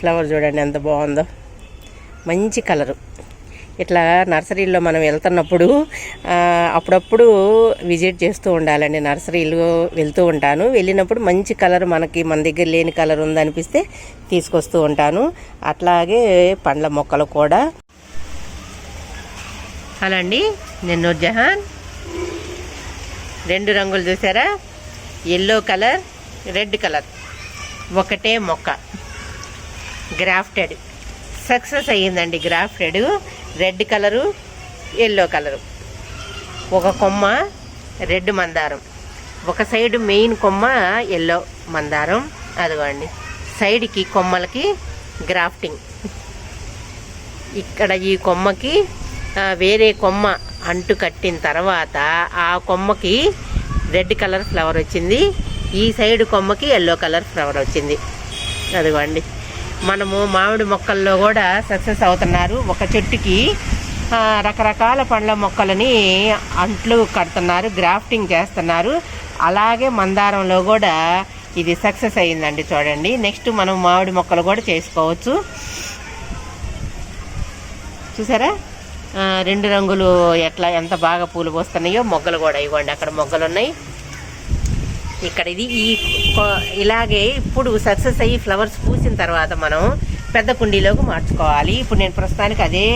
Flower చూడండి ఎంత బాగుందో. మంచి కలరు. ఇట్లా నర్సరీలో మనం వెళ్తున్నప్పుడు అప్పుడప్పుడు విజిట్ చేస్తూ ఉండాలండి. నర్సరీలు వెళ్తూ ఉంటాను. వెళ్ళినప్పుడు మంచి కలర్ మనకి మన దగ్గర లేని కలర్ ఉందనిపిస్తే తీసుకొస్తూ ఉంటాను. అట్లాగే పండ్ల మొక్కలు కూడా. హలో అండి నేను నూర్జహాన్ రెండు రంగులు చూసారా? Yellow colour red colour. ఒకటే మొక్క. గ్రాఫ్టెడ్. సక్సెస్ అయ్యిందండి grafted. Red colour yellow colour. ఒక కొమ్మ రెడ్ మందారం. ఒక సైడ్ మెయిన్ కొమ్మ ఎల్లో మందారం. అదిగోండి. సైడ్కి కొమ్మలకి గ్రాఫ్టింగ్. ఇక్కడ ఈ కొమ్మకి వేరే కొమ్మ అంటు కట్టిన తర్వాత ఆ కొమ్మకి రెడ్ కలర్ ఫ్లవర్ వచ్చింది. ఈ సైడ్ కొమ్మకి ఎల్లో కలర్ ఫ్లవర్ వచ్చింది. అదిగోండి. మనము మామిడి మొక్కల్లో కూడా సక్సెస్ అవుతున్నారు. ఒక చెట్టుకి రకరకాల పండ్ల మొక్కలని అంట్లు కడుతున్నారు గ్రాఫ్టింగ్ చేస్తున్నారు. అలాగే మందారంలో కూడా ఇది సక్సెస్ అయ్యిందండి చూడండి. నెక్స్ట్ మనం మామిడి మొక్కలు కూడా చేసుకోవచ్చు. చూసారా? రెండు రంగులు ఎట్లా ఎంత బాగా పూలు పోస్తున్నాయో మొగ్గలు కూడా ఇవ్వండి. అక్కడ మొగ్గలు ఉన్నాయి ఇక్కడ ఇది ఈ కొ- ఇలాగే ఇప్పుడు సక్సెస్ అయ్యి ఫ్లవర్స్ పూసిన తర్వాత మనం పెద్ద కుండీలోకి మార్చుకోవాలి. ఇప్పుడు నేను ప్రస్తుతానికి అదే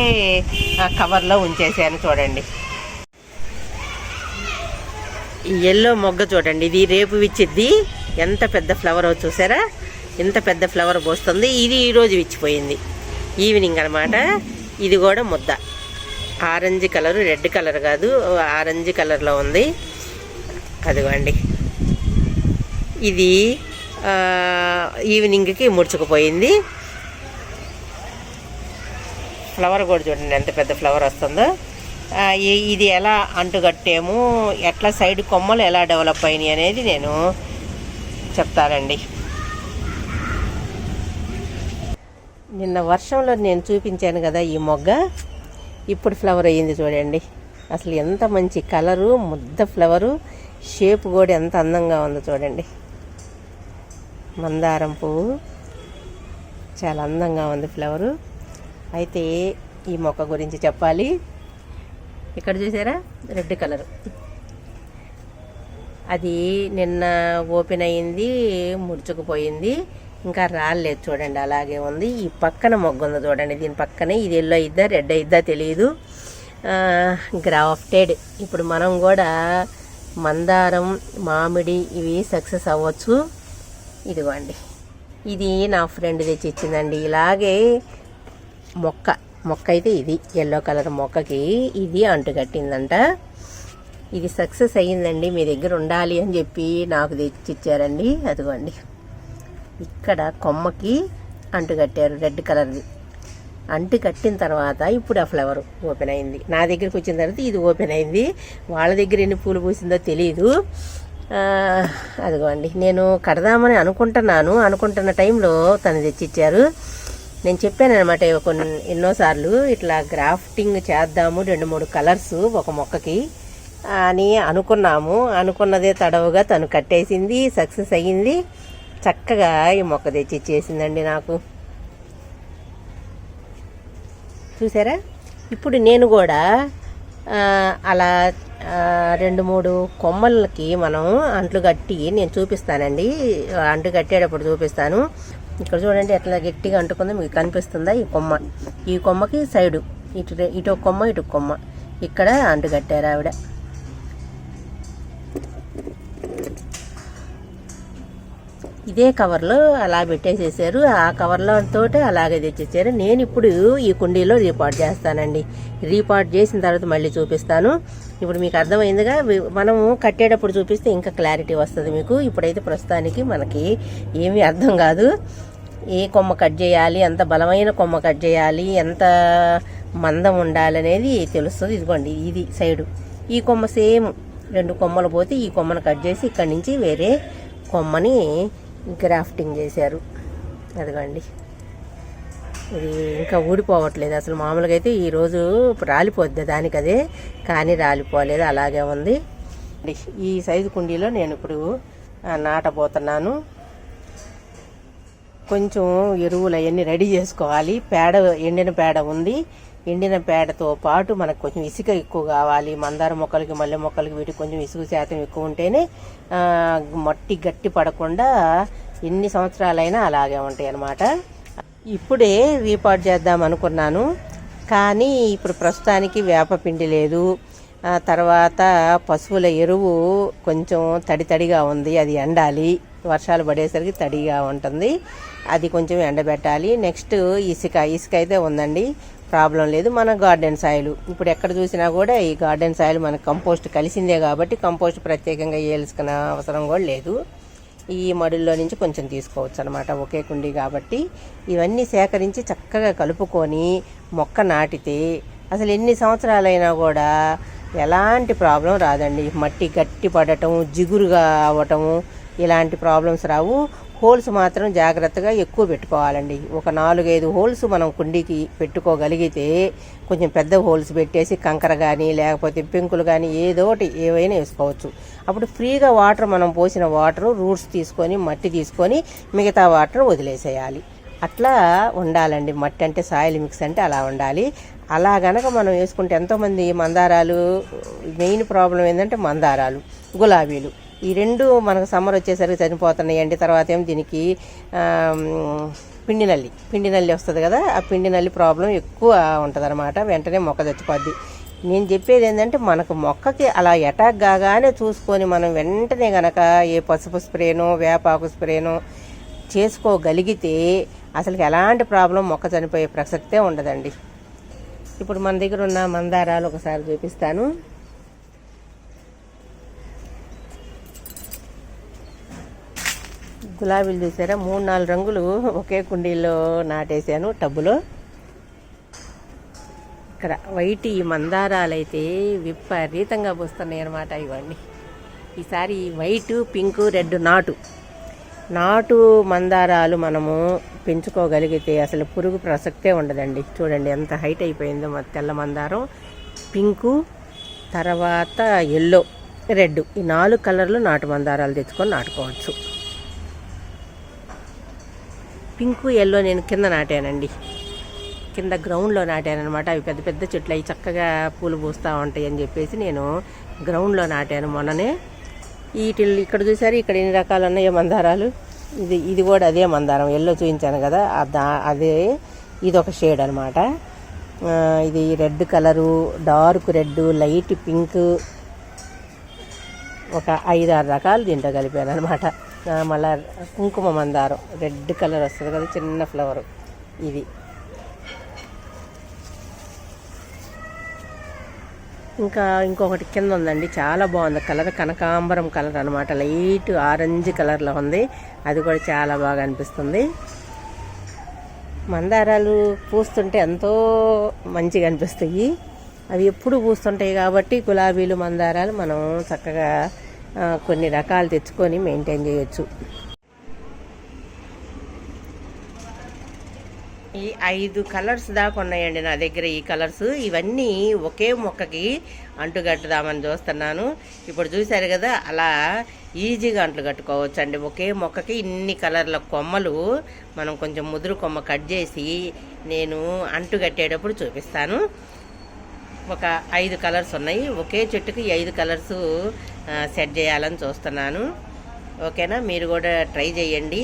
కవర్లో ఉంచేసాను చూడండి. ఈ ఎల్లో మొగ్గ చూడండి. ఇది రేపు విచ్చిద్ది. ఎంత పెద్ద ఫ్లవర్ చూసారా? ఎంత పెద్ద ఫ్లవర్ పోస్తుంది. ఇది ఈరోజు విచ్చిపోయింది. ఈవినింగ్ అనమాట ఇది కూడా ముద్ద. ఆరెంజ్ కలర్ రెడ్ కలర్ కాదు ఆరెంజ్ కలర్లో ఉంది. అదిగోండి. ఇది ఈవినింగ్కి ముడుచుకుపోయింది. ఫ్లవర్ కూడా చూడండి ఎంత పెద్ద ఫ్లవర్ వస్తుందో. ఇది ఎలా అంటుగట్టేము ఎట్లా సైడ్ కొమ్మలు ఎలా డెవలప్ అయినాయి అనేది నేను చెప్తానండి. నిన్న వర్షంలో నేను చూపించాను కదా ఈ మొగ్గ ఇప్పుడు ఫ్లవర్ అయ్యింది చూడండి. అసలు ఎంత మంచి కలరు ముద్ద ఫ్లవరు షేప్ కూడా ఎంత అందంగా ఉందో చూడండి. మందారం పువ్వు. చాలా అందంగా ఉంది ఫ్లవరు. అయితే ఈ మొక్క గురించి చెప్పాలి. ఇక్కడ చూసారా? Red colour. అది నిన్న ఓపెన్ అయింది ముడుచుకుపోయింది. ఇంకా రాలేదు చూడండి అలాగే ఉంది. ఈ పక్కన మొగ్గ ఉంది చూడండి దీని పక్కనే. ఇది ఎల్లో అయిద్దా రెడ్ అయిద్దా తెలియదు గ్రాఫ్టెడ్. ఇప్పుడు మనం కూడా మందారం మామిడి ఇవి సక్సెస్ అవ్వచ్చు. ఇదిగోండి. ఇది నా ఫ్రెండ్ తెచ్చి ఇచ్చిందండి ఇలాగే మొక్క మొక్క అయితే ఇది ఎల్లో కలర్ మొక్కకి ఇది అంటుకట్టిందంట ఇది సక్సెస్ అయ్యిందండి. మీ దగ్గర ఉండాలి అని చెప్పి నాకు తెచ్చిచ్చారండి. అదిగోండి. ఇక్కడ కొమ్మకి అంటుకట్టారు రెడ్ కలర్ది. అంటు కట్టిన తర్వాత ఇప్పుడు ఆ ఫ్లవర్ ఓపెన్ అయింది. నా దగ్గరికి వచ్చిన తర్వాత ఇది ఓపెన్ అయింది. వాళ్ళ దగ్గర ఎన్ని పూలు పూసిందో తెలియదు అదిగోండి. నేను కడదామని అనుకుంటున్నాను. అనుకుంటున్న టైంలో తను తెచ్చిచ్చారు. నేను చెప్పాను అనమాట కొన్ని ఎన్నోసార్లు ఇట్లా గ్రాఫ్టింగ్ చేద్దాము రెండు మూడు కలర్స్ ఒక మొక్కకి అని అనుకున్నాము. అనుకున్నదే తడవుగా తను కట్టేసింది సక్సెస్ అయ్యింది. చక్కగా ఈ మొక్క తెచ్చిచ్చేసిందండి నాకు. చూసారా? ఇప్పుడు నేను కూడా అలా రెండు మూడు కొమ్మలకి మనం అంట్లు కట్టి నేను చూపిస్తానండి. అంటు కట్టేటప్పుడు చూపిస్తాను. ఇక్కడ చూడండి ఎట్లా గట్టిగా అంటుకుందో మీకు కనిపిస్తుందా ఈ కొమ్మ. ఈ కొమ్మకి సైడు ఇటు ఇటు కొమ్మ ఇటు కొమ్మ. ఇక్కడ అంటు కట్టారు ఆవిడ. ఇదే కవర్లో అలా పెట్టేసేసారు. ఆ కవర్లో తోటే అలాగే తెచ్చేసారు. నేను ఇప్పుడు ఈ కుండీలో రీపాట్ చేస్తానండి. రీపాట్ చేసిన తర్వాత మళ్ళీ చూపిస్తాను. ఇప్పుడు మీకు అర్థమైందిగా? మనము కట్టేటప్పుడు చూపిస్తే ఇంకా క్లారిటీ వస్తుంది మీకు. ఇప్పుడైతే ప్రస్తుతానికి మనకి ఏమీ అర్థం కాదు. ఏ కొమ్మ కట్ చేయాలి? ఎంత బలమైన కొమ్మ కట్ చేయాలి? ఎంత మందం ఉండాలనేది తెలుస్తుంది. ఇదిగోండి ఇది సైడు. ఈ కొమ్మ సేమ్ రెండు కొమ్మలు పోతే ఈ కొమ్మను కట్ చేసి ఇక్కడి నుంచి వేరే కొమ్మని గ్రాఫ్టింగ్ చేశారు. అదిగోండి. ఇది ఇంకా ఊడిపోవట్లేదు. అసలు మామూలుగా అయితే ఈరోజు రాలిపోద్ది దానికి అదే కానీ రాలిపోలేదు. అలాగే ఉంది. ఈ సైజు కుండీలో నేను ఇప్పుడు నాటబోతున్నాను. కొంచెం ఎరువులు అవన్నీ రెడీ చేసుకోవాలి. పేడ ఎండిన పేడ ఉంది. ఎండిన పేడతో పాటు మనకు కొంచెం ఇసుక ఎక్కువ కావాలి మందార మొక్కలకి మల్లె మొక్కలకి వీటికి కొంచెం ఇసుక శాతం ఎక్కువ ఉంటేనే మట్టి గట్టి పడకుండా ఎన్ని సంవత్సరాలైనా అలాగే ఉంటాయి అన్నమాట ఇప్పుడే రీపాట్ చేద్దాం అనుకున్నాను. కానీ ఇప్పుడు ప్రస్తుతానికి వేపపిండి లేదు. తర్వాత పశువుల ఎరువు కొంచెం తడి తడిగా ఉంది. అది ఎండాలి. వర్షాలు పడేసరికి తడిగా ఉంటుంది. అది కొంచెం ఎండబెట్టాలి. నెక్స్ట్ ఇసుక ఇసుక అయితే ఉందండి. ప్రాబ్లం లేదు. మన గార్డెన్ సాయిల్. ఇప్పుడు ఎక్కడ చూసినా కూడా ఈ గార్డెన్ సాయిల్ మన కంపోస్ట్ కలిసిందే కాబట్టి కంపోస్ట్ ప్రత్యేకంగా వేయాల్సిన అవసరం కూడా లేదు. ఈ మడుల్లో నుంచి కొంచెం తీసుకోవచ్చు అనమాట ఒకే కుండి కాబట్టి ఇవన్నీ సేకరించి చక్కగా కలుపుకొని మొక్క నాటితే అసలు ఎన్ని సంవత్సరాలైనా కూడా ఎలాంటి ప్రాబ్లం రాదండి. మట్టి గట్టి పడటం జిగురుగా అవ్వటము ఇలాంటి ప్రాబ్లమ్స్ రావు. హోల్స్ మాత్రం జాగ్రత్తగా ఎక్కువ పెట్టుకోవాలండి. ఒక నాలుగైదు హోల్స్ మనం కుండీకి పెట్టుకోగలిగితే కొంచెం పెద్ద హోల్స్ పెట్టేసి కంకర కానీ లేకపోతే పెంకులు కానీ ఏదో ఒకటి ఏవైనా వేసుకోవచ్చు. అప్పుడు ఫ్రీగా వాటర్ మనం పోసిన వాటర్ రూట్స్ తీసుకొని మట్టి తీసుకొని మిగతా వాటర్ వదిలేసేయాలి. అట్లా ఉండాలండి. మట్టి అంటే సాయిల్ మిక్స్ అంటే అలా ఉండాలి. అలా గనక మనం వేసుకుంటే ఎంతోమంది మందారాలు మెయిన్ ప్రాబ్లం ఏంటంటే మందారాలు గులాబీలు. ఈ రెండు మనకు సమ్మర్ వచ్చేసరికి చనిపోతున్నాయండి తర్వాత ఏమో దీనికి పిండి నల్లి. పిండి నల్లి వస్తుంది కదా ఆ పిండి నల్లి ప్రాబ్లం ఎక్కువ ఉంటుంది అనమాట వెంటనే మొక్క చచ్చిపోద్ది. నేను చెప్పేది ఏంటంటే మనకు మొక్కకి అలా అటాక్ కాగానే చూసుకొని మనం వెంటనే గనక ఏ పసుపు స్ప్రేనో వేపాకు స్ప్రేనో చేసుకోగలిగితే అసలు ఎలాంటి ప్రాబ్లం మొక్క చనిపోయే ప్రసక్తే ఉండదండి. ఇప్పుడు మన దగ్గర ఉన్న మందారాలు ఒకసారి చూపిస్తాను. గులాబీలు చూసారా? మూడు నాలుగు రంగులు ఒకే కుండీలో నాటేశాను టబ్బులో. ఇక్కడ వైట్ ఈ మందారాలు అయితే విపరీతంగా పూస్తున్నాయి అనమాట ఇవన్నీ. ఈసారి వైట్ పింక్ రెడ్ నాటు. నాటు మందారాలు మనము పెంచుకోగలిగితే అసలు పురుగు ప్రసక్తే ఉండదండి. చూడండి ఎంత హైట్ అయిపోయిందో మా తెల్ల మందారం. పింకు తర్వాత ఎల్లో రెడ్ ఈ నాలుగు కలర్లు నాటు మందారాలు తెచ్చుకొని నాటుకోవచ్చు. పింక్ ఎల్లో నేను కింద నాటానండి. కింద గ్రౌండ్లో నాటానమాట అవి పెద్ద పెద్ద చెట్లు అవి చక్కగా పూలు పూస్తూ ఉంటాయి అని చెప్పేసి నేను గ్రౌండ్లో నాటాను మొన్ననే. వీటి ఇక్కడ చూసారు ఇక్కడ ఎన్ని రకాలు ఉన్నాయో మందారాలు. ఇది ఇది కూడా అదే మందారం ఎల్లో చూపించాను కదా అదే ఇది ఒక షేడ్ అనమాట ఇది red colour dark red light pink. ఒక ఐదు ఆరు రకాలు దీంట్లో కలిపాను అనమాట మళ్ళా కుంకుమ మందారం. రెడ్ కలర్ వస్తుంది కదా చిన్న ఫ్లవర్. ఇది. ఇంకా ఇంకొకటి కింద ఉందండి. చాలా బాగుంది. కలర్ కనకాంబరం కలర్ అనమాట లైట్ ఆరెంజ్ కలర్లో ఉంది. అది కూడా చాలా బాగా అనిపిస్తుంది. మందారాలు పూస్తుంటే ఎంతో మంచిగా అనిపిస్తాయి. అవి ఎప్పుడు పూస్తుంటాయి కాబట్టి గులాబీలు మందారాలు మనం చక్కగా కొన్ని రకాలు తెచ్చుకొని మెయింటైన్ చేయొచ్చు. ఈ ఐదు కలర్స్ దాకా ఉన్నాయండి నా దగ్గర ఈ కలర్స్. ఇవన్నీ ఒకే మొక్కకి అంటుకట్టుదామని చూస్తున్నాను. ఇప్పుడు చూశారు కదా అలా ఈజీగా అంట్లు కట్టుకోవచ్చు అండి ఒకే మొక్కకి ఇన్ని కలర్ల కొమ్మలు మనం కొంచెం ముదురు కొమ్మ కట్ చేసి నేను అంటు కట్టేటప్పుడు చూపిస్తాను. ఒక ఐదు కలర్స్ ఉన్నాయి. ఒకే చెట్టుకి ఐదు కలర్స్ సెట్ చేయాలని చూస్తున్నాను. ఓకేనా? మీరు కూడా ట్రై చేయండి.